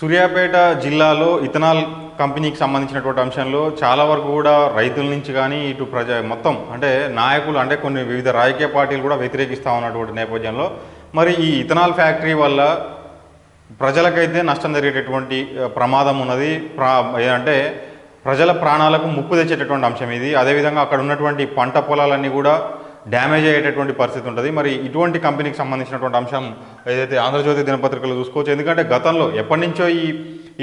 సూర్యాపేట జిల్లాలో ఇథనాల్ కంపెనీకి సంబంధించినటువంటి అంశంలో చాలా వరకు కూడా రైతుల నుంచి కానీ ఇటు ప్రజ మొత్తం అంటే నాయకులు అంటే కొన్ని వివిధ రాజకీయ పార్టీలు కూడా వ్యతిరేకిస్తూ ఉన్నటువంటి నేపథ్యంలో మరి ఈ ఇథనాల్ ఫ్యాక్టరీ వల్ల ప్రజలకైతే నష్టం జరిగేటటువంటి ప్రమాదం ఉన్నది. ప్రా అంటే ప్రజల ప్రాణాలకు ముప్పు తెచ్చేటటువంటి అంశం ఇది. అదేవిధంగా అక్కడ ఉన్నటువంటి పంట పొలాలన్నీ కూడా డ్యామేజ్ అయ్యేటటువంటి పరిస్థితి ఉంటుంది. మరి ఇటువంటి కంపెనీకి సంబంధించినటువంటి అంశం ఏదైతే ఆంధ్రజ్యోతి దినపత్రికలు చూసుకోవచ్చు ఎందుకంటే గతంలో ఎప్పటి నుంచో ఈ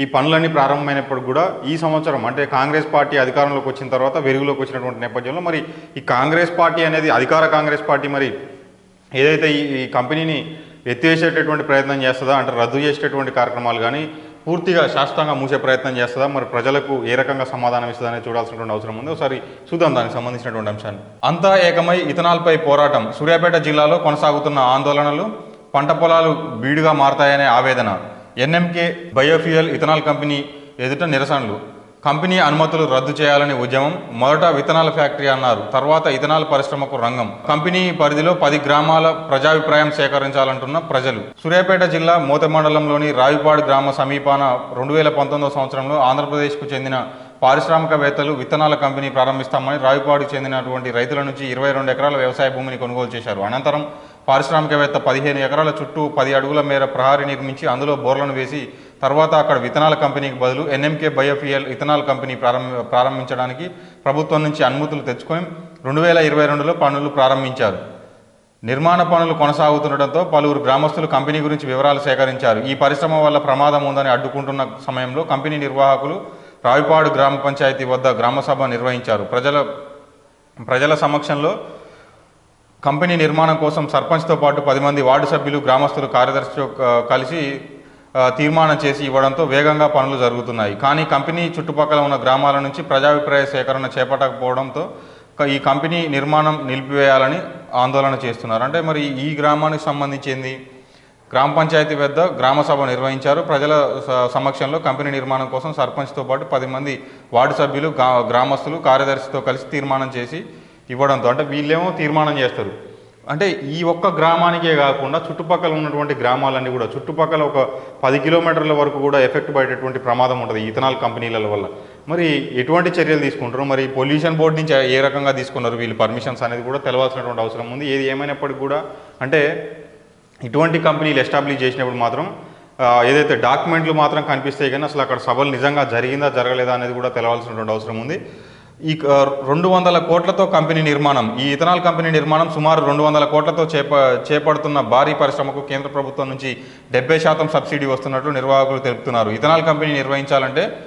ఈ పనులన్నీ ప్రారంభమైనప్పుడు కూడా ఈ సంవత్సరం అంటే కాంగ్రెస్ పార్టీ అధికారంలోకి వచ్చిన తర్వాత వెలుగులోకి వచ్చినటువంటి నేపథ్యంలో మరి ఈ కాంగ్రెస్ పార్టీ అనేది అధికార కాంగ్రెస్ పార్టీ మరి ఏదైతే ఈ ఈ కంపెనీని ఎత్తివేసేటటువంటి ప్రయత్నం చేస్తుందా అంటే రద్దు చేసేటటువంటి కార్యక్రమాలు కానీ పూర్తిగా శాశ్వతంగా మూసే ప్రయత్నం చేస్తుందా? మరి ప్రజలకు ఏ రకంగా సమాధానం ఇస్తుందనే చూడాల్సినటువంటి అవసరం ఉంది. ఒకసారి చూద్దాం దానికి సంబంధించినటువంటి అంశాన్ని. అంతా ఏకమై ఇథనాల్పై పోరాటం. సూర్యాపేట జిల్లాలో కొనసాగుతున్న ఆందోళనలు పంట పొలాలు బీడుగా మారతాయనే ఆవేదన. ఎన్ఎంకే బయోఫ్యూయల్ ఇథనాల్ కంపెనీ ఎదుట నిరసనలు. కంపెనీ అనుమతులు రద్దు చేయాలని ఉద్యమం మొదట విత్తనాల ఫ్యాక్టరీ అన్నారు తర్వాత ఇథనాల్ పరిశ్రమకు రంగం. కంపెనీ పరిధిలో పది గ్రామాల ప్రజాభిప్రాయం సేకరించాలంటున్న ప్రజలు. సూర్యాపేట జిల్లా మోత మండలంలోని రావిపాడు గ్రామ సమీపాన రెండు వేల పంతొమ్మిదవ సంవత్సరంలో ఆంధ్రప్రదేశ్కు చెందిన పారిశ్రామికవేత్తలు విత్తనాల కంపెనీ ప్రారంభిస్తామని రావిపాడుకు చెందినటువంటి రైతుల నుంచి ఇరవై రెండు ఎకరాల వ్యవసాయ భూమిని కొనుగోలు చేశారు. అనంతరం పారిశ్రామికవేత్త పదిహేను ఎకరాల చుట్టూ పది అడుగుల మేర ప్రహారీ నిర్మించి అందులో బోర్లను వేసి తర్వాత అక్కడ విత్తనాల కంపెనీకి బదులు ఎన్ఎంకే బయోఫియల్ ఇథనాల్ కంపెనీ ప్రారంభ ప్రారంభించడానికి ప్రభుత్వం నుంచి అనుమతులు తెచ్చుకొని రెండు వేల ఇరవై రెండులో పనులు ప్రారంభించారు. నిర్మాణ పనులు కొనసాగుతుండటంతో పలువురు గ్రామస్తులు కంపెనీ గురించి వివరాలు సేకరించారు. ఈ పరిశ్రమ వల్ల ప్రమాదం ఉందని అడ్డుకుంటున్న సమయంలో కంపెనీ నిర్వాహకులు రావిపాడు గ్రామ పంచాయతీ వద్ద గ్రామసభ నిర్వహించారు. ప్రజల ప్రజల సమక్షంలో కంపెనీ నిర్మాణం కోసం సర్పంచ్తో పాటు పది మంది వార్డు సభ్యులు గ్రామస్తులు కార్యదర్శితో కలిసి తీర్మానం చేసి ఇవ్వడంతో వేగంగా పనులు జరుగుతున్నాయి. కానీ కంపెనీ చుట్టుపక్కల ఉన్న గ్రామాల నుంచి ప్రజాభిప్రాయ సేకరణ చేపట్టకపోవడంతో ఈ కంపెనీ నిర్మాణం నిలిపివేయాలని ఆందోళన చేస్తున్నారు. అంటే మరి ఈ గ్రామానికి సంబంధించింది గ్రామ పంచాయతీ వద్ద గ్రామ సభ నిర్వహించారు. ప్రజల స- సమక్షంలో కంపెనీ నిర్మాణం కోసం సర్పంచ్తో పాటు పది మంది వార్డు సభ్యులు గ్రామస్తులు కార్యదర్శితో కలిసి తీర్మానం చేసి ఇవ్వడంతో అంటే వీళ్ళేమో తీర్మానం చేస్తారు. అంటే ఈ ఒక్క గ్రామానికే కాకుండా చుట్టుపక్కల ఉన్నటువంటి గ్రామాలన్నీ కూడా చుట్టుపక్కల ఒక పది కిలోమీటర్ల వరకు కూడా ఎఫెక్ట్ పడేటువంటి ప్రమాదం ఉంటుంది ఇథనాల్ కంపెనీల వల్ల. మరి ఎటువంటి చర్యలు తీసుకుంటారు? మరి పొల్యూషన్ బోర్డు నుంచి ఏ రకంగా తీసుకున్నారు వీళ్ళు పర్మిషన్స్ అనేది కూడా తెలవాల్సినటువంటి అవసరం ఉంది. ఏది ఏమైనప్పటికీ కూడా అంటే ఇటువంటి కంపెనీలు ఎస్టాబ్లిష్ చేసినప్పుడు మాత్రం ఏదైతే డాక్యుమెంట్లు మాత్రం కనిపిస్తాయి కానీ అసలు అక్కడ సభలు నిజంగా జరిగిందా జరగలేదా అనేది కూడా తెలవాల్సినటువంటి అవసరం ఉంది. ఈ రెండు వందల కోట్లతో కంపెనీ నిర్మాణం ఈ ఇథనాల్ కంపెనీ నిర్మాణం సుమారు రెండు వందల కోట్లతో చేప చేపడుతున్న భారీ పరిశ్రమకు కేంద్ర ప్రభుత్వం నుంచి డెబ్బై శాతం సబ్సిడీ వస్తున్నట్లు నిర్వాహకులు తెలుపుతున్నారు. ఇథనాల్ కంపెనీ నిర్వహించాలంటే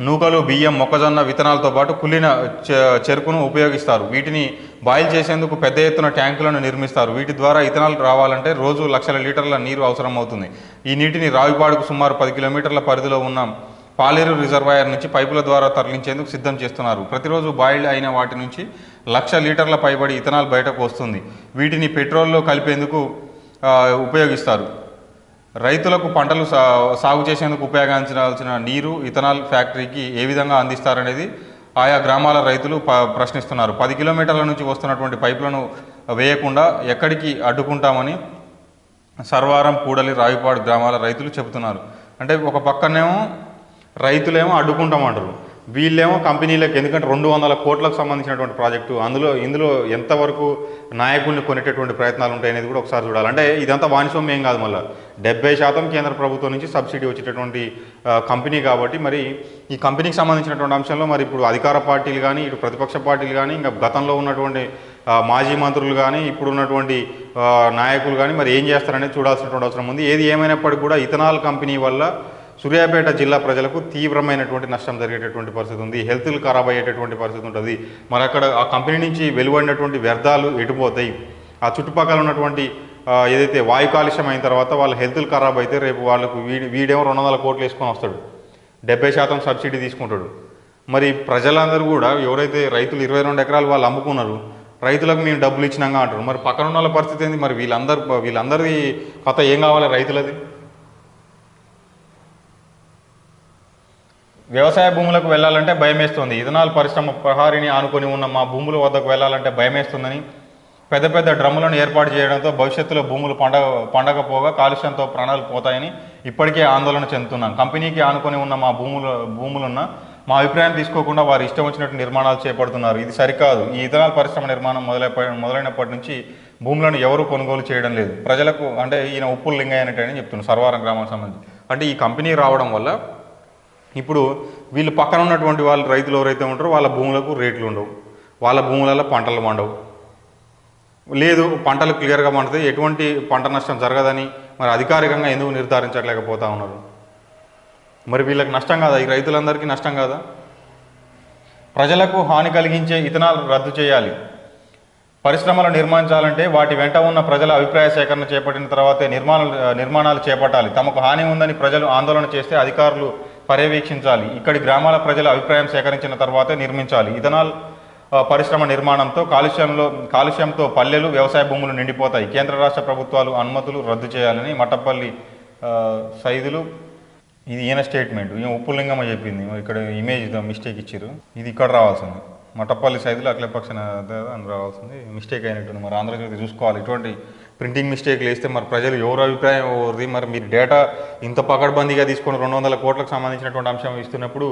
నూకలు బియ్యం మొక్కజొన్న విత్తనాలతో పాటు కుళ్ళిన చె- చెరుకును ఉపయోగిస్తారు. వీటిని బాయిల్ చేసేందుకు పెద్ద ఎత్తున ట్యాంకులను నిర్మిస్తారు. వీటి ద్వారా ఇథనాల్ రావాలంటే రోజు లక్షల లీటర్ల నీరు అవసరం అవుతుంది ఈ నీటిని రావిపాడుకు సుమారు పది కిలోమీటర్ల పరిధిలో ఉన్న పాలేరు రిజర్వాయర్ నుంచి పైపుల ద్వారా తరలించేందుకు సిద్ధం చేస్తున్నారు. ప్రతిరోజు బాయిల్డ్ అయిన వాటి నుంచి లక్ష లీటర్ల పైబడి ఇథనాల్ బయటకు వస్తుంది. వీటిని పెట్రోల్లో కలిపేందుకు ఉపయోగిస్తారు. రైతులకు పంటలు సా సాగు చేసేందుకు ఉపయోగించాల్సిన నీరు ఇథనాల్ ఫ్యాక్టరీకి ఏ విధంగా అందిస్తారనేది ఆయా గ్రామాల రైతులు ప ప్రశ్నిస్తున్నారు. పది కిలోమీటర్ల నుంచి వస్తున్నటువంటి పైపులను వేయకుండా ఎక్కడికి అడ్డుకుంటామని సర్వారం కూడలి రావిపాడు గ్రామాల రైతులు చెబుతున్నారు. అంటే ఒక పక్కనేమో రైతులేమో అడ్డుకుంటామంటారు. వీళ్ళేమో కంపెనీలకు ఎందుకంటే రెండు వందల కోట్లకు సంబంధించినటువంటి ప్రాజెక్టు అందులో ఇందులో ఎంతవరకు నాయకుల్ని కొనేటటువంటి ప్రయత్నాలు ఉంటాయనేది కూడా ఒకసారి చూడాలి. అంటే ఇదంతా వాణిస్వామ్యం కాదు మళ్ళీ. డెబ్బై శాతం కేంద్ర ప్రభుత్వం నుంచి సబ్సిడీ వచ్చేటటువంటి కంపెనీ కాబట్టి మరి ఈ కంపెనీకి సంబంధించినటువంటి అంశంలో మరి ఇప్పుడు అధికార పార్టీలు కానీ ఇటు ప్రతిపక్ష పార్టీలు కానీ ఇంకా గతంలో ఉన్నటువంటి మాజీ మంత్రులు కానీ ఇప్పుడు ఉన్నటువంటి నాయకులు కానీ మరి ఏం చేస్తారనేది చూడాల్సినటువంటి అవసరం ఉంది. ఏది ఏమైనప్పటికీ కూడా ఇథనాల్ కంపెనీ వల్ల సూర్యాపేట జిల్లా ప్రజలకు తీవ్రమైనటువంటి నష్టం జరిగేటటువంటి పరిస్థితి ఉంది. హెల్త్లు ఖరాబ్ అయ్యేటటువంటి పరిస్థితి ఉంటుంది. మరి అక్కడ ఆ కంపెనీ నుంచి వెలువడినటువంటి వ్యర్థాలు ఎటుపోతాయి ఆ చుట్టుపక్కల ఉన్నటువంటి ఏదైతే వాయు కాలుష్యం అయిన తర్వాత వాళ్ళ హెల్త్లు ఖరాబ్ అయితే రేపు వాళ్ళకు వీడి వీడేమో రెండు వందల కోట్లు వేసుకొని వస్తాడు. డెబ్బై శాతం సబ్సిడీ తీసుకుంటాడు. మరి ప్రజలందరూ కూడా ఎవరైతే రైతులు ఇరవై రెండు ఎకరాలు వాళ్ళు అమ్ముకున్నారు రైతులకు మేము డబ్బులు ఇచ్చినాక అంటారు మరి పక్కన ఉన్న వాళ్ళ పరిస్థితి ఏంది? మరి వీళ్ళందరూ వీళ్ళందరి కథ ఏం కావాలి రైతులది? వ్యవసాయ భూములకు వెళ్ళాలంటే భయమేస్తుంది. ఇథనాల్ పరిశ్రమ ప్రహారిని ఆనుకొని ఉన్న మా భూముల వద్దకు వెళ్ళాలంటే భయమేస్తుందని పెద్ద పెద్ద డ్రమ్ములను ఏర్పాటు చేయడంతో భవిష్యత్తులో భూములు పండగ పండకపోగా కాలుష్యంతో ప్రాణాలు పోతాయని ఇప్పటికే ఆందోళన చెందుతున్నాం. కంపెనీకి ఆనుకొని ఉన్న మా భూములు భూములున్న మా అభిప్రాయం తీసుకోకుండా వారు ఇష్టం వచ్చినట్టు నిర్మాణాలు చేపడుతున్నారు. ఇది సరికాదు. ఈ ఇథనాల్ పరిశ్రమ నిర్మాణం మొదలైపోయి మొదలైనప్పటి నుంచి భూములను ఎవరు కొనుగోలు చేయడం లేదు. ప్రజలకు అంటే ఈయన ఉప్పులు లింగయ్యనట్టు అని చెప్తున్నారు. సర్వారం గ్రామానికి సంబంధించి. అంటే ఈ కంపెనీ రావడం వల్ల ఇప్పుడు వీళ్ళు పక్కన ఉన్నటువంటి వాళ్ళు రైతులు ఎవరైతే ఉంటారో వాళ్ళ భూములకు రేట్లు ఉండవు. వాళ్ళ భూములలో పంటలు పండవు. లేదు పంటలు క్లియర్గా పండుతాయి. ఎటువంటి పంట నష్టం జరగదని మరి అధికారికంగా ఎందుకు నిర్ధారించట్లేకపోతా ఉన్నారు? మరి వీళ్ళకి నష్టం కాదా? ఈ రైతులందరికీ నష్టం కాదా? ప్రజలకు హాని కలిగించే ఇథనాల్ రద్దు చేయాలి. పరిశ్రమలు నిర్మించాలంటే వాటి వెంట ఉన్న ప్రజల అభిప్రాయ సేకరణ చేపట్టిన తర్వాతే నిర్మాణాలు నిర్మాణాలు చేపట్టాలి. తమకు హాని ఉందని ప్రజలు ఆందోళన చేస్తే అధికారులు పర్యవేక్షించాలి. ఇక్కడి గ్రామాల ప్రజల అభిప్రాయం సేకరించిన తర్వాతే నిర్మించాలి. ఇథనాల్ పరిశ్రమ నిర్మాణంతో కాలుష్యంలో కాలుష్యంతో పల్లెలు వ్యవసాయ భూములు నిండిపోతాయి. కేంద్ర రాష్ట్ర ప్రభుత్వాలు అనుమతులు రద్దు చేయాలని మట్టపల్లి సైదులు ఇది ఈయన స్టేట్మెంట్. ఈయన ఉప్పులింగమ్మ చెప్పింది. ఇక్కడ ఇమేజ్ మిస్టేక్ ఇచ్చారు ఇది ఇక్కడ రావాల్సింది. మట్టపల్లి సైదులు అఖిలపక్ష అని రావాల్సింది. మిస్టేక్ అయినట్టుంది. మరి ఆంధ్రజ్యోతి చూసుకోవాలి. ఇటువంటి ప్రింటింగ్ మిస్టేక్లు వేస్తే మరి ప్రజలు ఎవరు అభిప్రాయం ఎవరిది? మరి మీరు డేటా ఇంత పకడ్బందీగా తీసుకొని రెండు వందల కోట్లకు సంబంధించినటువంటి అంశం ఇస్తున్నప్పుడు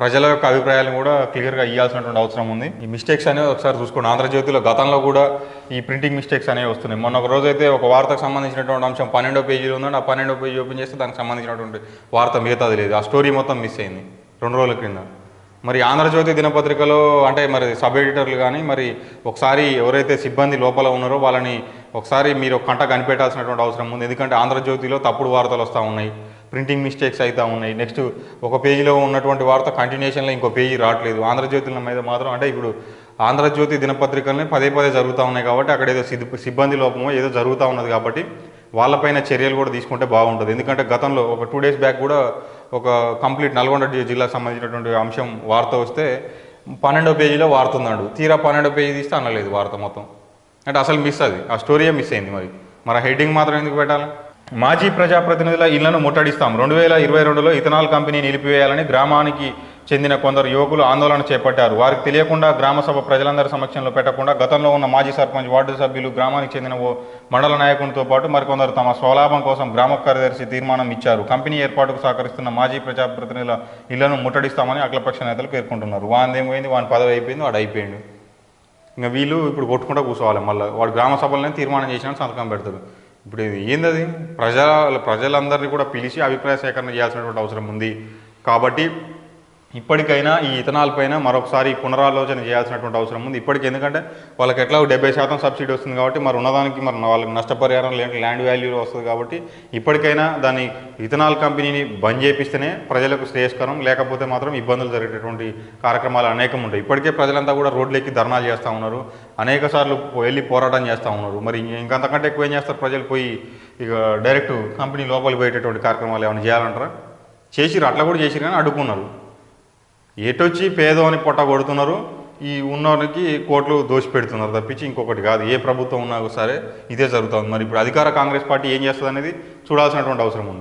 ప్రజల యొక్క అభిప్రాయాలను కూడా క్లియర్గా ఇవ్వాల్సినటువంటి అవసరం ఉంది. ఈ మిస్టేక్స్ అనేవి ఒకసారి చూసుకోండి. ఆంధ్రజ్యోతిలో గతంలో కూడా ఈ ప్రింటింగ్ మిస్టేక్స్ అనేవి వస్తున్నాయి. మొన్న ఒక రోజు అయితే ఒక వార్తకు సంబంధించినటువంటి అంశం పన్నెండో పేజీలో ఉందండి ఆ పన్నెండో పేజీ ఓపెన్ చేస్తే దానికి సంబంధించినటువంటి వార్త మిగతాది లేదు. ఆ స్టోరీ మొత్తం మిస్ అయింది. రెండు రోజుల క్రింద. మరి ఆంధ్రజ్యోతి దినపత్రికలో అంటే మరి సబ్ ఎడిటర్లు కానీ మరి ఒకసారి ఎవరైతే సిబ్బంది లోపల ఉన్నారో వాళ్ళని ఒకసారి మీరు కంట కనిపెట్టాల్సినటువంటి అవసరం ఉంది. ఎందుకంటే ఆంధ్రజ్యోతిలో తప్పుడు వార్తలు వస్తూ ఉన్నాయి. ప్రింటింగ్ మిస్టేక్స్ అవుతూ ఉన్నాయి. నెక్స్ట్ ఒక పేజీలో ఉన్నటువంటి వార్త కంటిన్యూషన్లో ఇంకో పేజీ రావట్లేదు. ఆంధ్రజ్యోతుల మీద మాత్రం అంటే ఇప్పుడు ఆంధ్రజ్యోతి దినపత్రికలని పదే పదే జరుగుతూ ఉన్నాయి కాబట్టి అక్కడ ఏదో సిబ్బంది లోపమో ఏదో జరుగుతూ ఉన్నది కాబట్టి వాళ్ళపైన చర్యలు కూడా తీసుకుంటే బాగుంటుంది. ఎందుకంటే గతంలో ఒక టూ డేస్ బ్యాక్ కూడా ఒక కంప్లీట్ నల్గొండ జిల్లాకు సంబంధించినటువంటి అంశం వార్త వస్తే పన్నెండో పేజీలో వార్త ఉన్నాడు తీరా పన్నెండో పేజీ తీస్తే అనలేదు వార్త మొత్తం. అంటే అసలు మిస్ అది. ఆ స్టోరీయే మిస్ అయింది మరి. మరి హెడ్డింగ్ మాత్రం ఎందుకు పెట్టాలి? మాజీ ప్రజాప్రతినిధుల ఇళ్ళను ముట్టడిస్తాం. రెండు వేల ఇరవై రెండులో ఇథనాల్ కంపెనీ నిలిపివేయాలని గ్రామానికి చెందిన కొందరు యువకులు ఆందోళన చేపట్టారు. వారికి తెలియకుండా గ్రామ సభ ప్రజలందరి సమక్షంలో పెట్టకుండా గతంలో ఉన్న మాజీ సర్పంచ్ వార్డు సభ్యులు గ్రామానికి చెందిన ఓ మండల నాయకునితో పాటు మరికొందరు తమ స్వలాభం కోసం గ్రామ కార్యదర్శి తీర్మానం ఇచ్చారు. కంపెనీ ఏర్పాటుకు సహకరిస్తున్న మాజీ ప్రజాప్రతినిధుల ఇళ్ళను ముట్టడిస్తామని అఖిలపక్ష నేతలు పేర్కొంటున్నారు. వాందేం పోయింది? వాని పదవి అయిపోయింది వాడు అయిపోయిండు. ఇంకా వీళ్ళు ఇప్పుడు కొట్టుకుంటూ కూర్చోవాలి. మళ్ళీ వాడు గ్రామ సభలనే తీర్మానం చేసిన సంతకం పెడతారు. ఇప్పుడు ఇది ఏందది? ప్రజల ప్రజలందరినీ కూడా పిలిచి అభిప్రాయ సేకరణ చేయాల్సినటువంటి అవసరం ఉంది. కాబట్టి ఇప్పటికైనా ఈ ఇథనాల్ పైన మరొకసారి పునరాలోచన చేయాల్సినటువంటి అవసరం ఉంది. ఇప్పటికి ఎందుకంటే వాళ్ళకి ఎట్లా డెబ్బై శాతం సబ్సిడీ వస్తుంది కాబట్టి మరి ఉన్నదానికి మరి వాళ్ళకి నష్టపరిహారం లేని ల్యాండ్ వాల్యూ వస్తుంది కాబట్టి ఇప్పటికైనా దాన్ని ఇథనాల్ కంపెనీని బంద్ చేపిస్తేనే ప్రజలకు శ్రేయస్కరం లేకపోతే మాత్రం ఇబ్బందులు జరిగేటటువంటి కార్యక్రమాలు అనేకం ఉంటాయి. ఇప్పటికే ప్రజలంతా కూడా రోడ్లెక్కి ధర్నాలు చేస్తూ ఉన్నారు. అనేక సార్లు వెళ్ళి పోరాటం చేస్తూ ఉన్నారు. మరి ఇంకంతకంటే ఎక్కువ ఏం చేస్తారు? ప్రజలు పోయి ఇక డైరెక్ట్ కంపెనీ లోపలికి పోయేటటువంటి కార్యక్రమాలు ఏమైనా చేయాలంటారా? చేసిరు అట్లా కూడా చేసిరు కానీ అడ్డుకున్నారు. ఎటొచ్చి పేదో అని పొట్ట కొడుతున్నారు ఈ ఉన్నవారికి కోట్లు దోషి పెడుతున్నారు తప్పించి ఇంకొకటి కాదు. ఏ ప్రభుత్వం ఉన్నా సరే ఇదే జరుగుతుంది. మరి ఇప్పుడు అధికార కాంగ్రెస్ పార్టీ ఏం చేస్తుంది అనేది చూడాల్సినటువంటి అవసరం ఉంది.